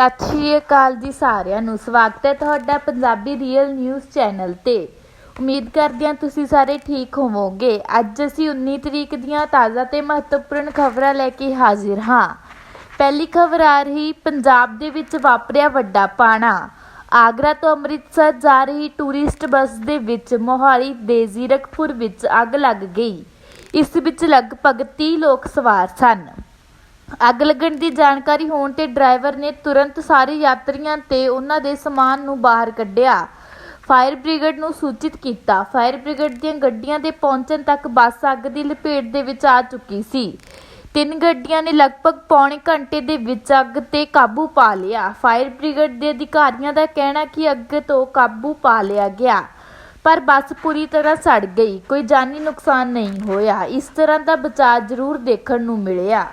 ਸਤਿ ਸ਼੍ਰੀ ਅਕਾਲ ਜੀ ਸਾਰਿਆਂ ਨੂੰ। ਸਵਾਗਤ ਹੈ ਤੁਹਾਡਾ ਪੰਜਾਬੀ ਰੀਅਲ ਨਿਊਜ਼ ਚੈਨਲ ਤੇ। ਉਮੀਦ ਕਰਦੇ ਹਾਂ ਤੁਸੀਂ ਸਾਰੇ ਠੀਕ ਹੋਵੋਗੇ। ਅੱਜ ਅਸੀਂ 19 ਤਰੀਕ ਦੀਆਂ ਤਾਜ਼ਾ ਤੇ ਮਹੱਤਵਪੂਰਨ ਖਬਰਾਂ ਲੈ ਕੇ ਹਾਜ਼ਰ ਹਾਂ। ਪਹਿਲੀ ਖਬਰ ਆ ਰਹੀ, ਪੰਜਾਬ ਦੇ ਵਿੱਚ ਵਾਪਰਿਆ ਵੱਡਾ ਪਾਣਾ। ਆਗਰਾ ਤੋਂ ਅੰਮ੍ਰਿਤਸਰ ਜਾ ਰਹੀ ਟੂਰਿਸਟ ਬੱਸ ਦੇ ਵਿੱਚ ਮੋਹਾਲੀ ਦੇ ਜ਼ੀਰਕਪੁਰ ਵਿੱਚ ਅੱਗ ਲੱਗ ਗਈ। ਇਸ ਵਿੱਚ ਲਗਭਗ 30 ਲੋਕ ਸਵਾਰ ਸਨ। ਅੱਗ ਲੱਗਣ ਦੀ ਜਾਣਕਾਰੀ ਹੋਣ ਤੇ ਡਰਾਈਵਰ ਨੇ ਤੁਰੰਤ ਸਾਰੇ ਯਾਤਰੀਆਂ ਤੇ ਉਹਨਾਂ ਦੇ ਸਮਾਨ ਨੂੰ ਬਾਹਰ ਕੱਢਿਆ। ਫਾਇਰ ਬ੍ਰਿਗੇਡ ਨੂੰ ਸੂਚਿਤ ਕੀਤਾ। ਫਾਇਰ ਬ੍ਰਿਗੇਡ ਦੀਆਂ ਗੱਡੀਆਂ ਦੇ ਪਹੁੰਚਣ ਤੱਕ ਬੱਸ ਅੱਗ ਦੀ ਲਪੇਟ ਦੇ ਵਿੱਚ ਆ ਚੁੱਕੀ ਸੀ। ਤਿੰਨ ਗੱਡੀਆਂ ਨੇ ਲਗਭਗ ਪੌਣੇ ਘੰਟੇ ਦੇ ਵਿੱਚ ਅੱਗ ਤੇ ਕਾਬੂ ਪਾ ਲਿਆ। ਫਾਇਰ ਬ੍ਰਿਗੇਡ ਦੇ ਅਧਿਕਾਰੀਆਂ ਦਾ ਕਹਿਣਾ ਕਿ ਅੱਗ ਤੋਂ ਕਾਬੂ ਪਾ ਲਿਆ ਗਿਆ, ਪਰ ਬੱਸ ਪੂਰੀ ਤਰ੍ਹਾਂ ਸੜ ਗਈ। ਕੋਈ ਜਾਨੀ ਨੁਕਸਾਨ ਨਹੀਂ ਹੋਇਆ। ਇਸ ਤਰ੍ਹਾਂ ਦਾ ਬਚਾਅ ਜ਼ਰੂਰ ਦੇਖਣ ਨੂੰ ਮਿਲਿਆ।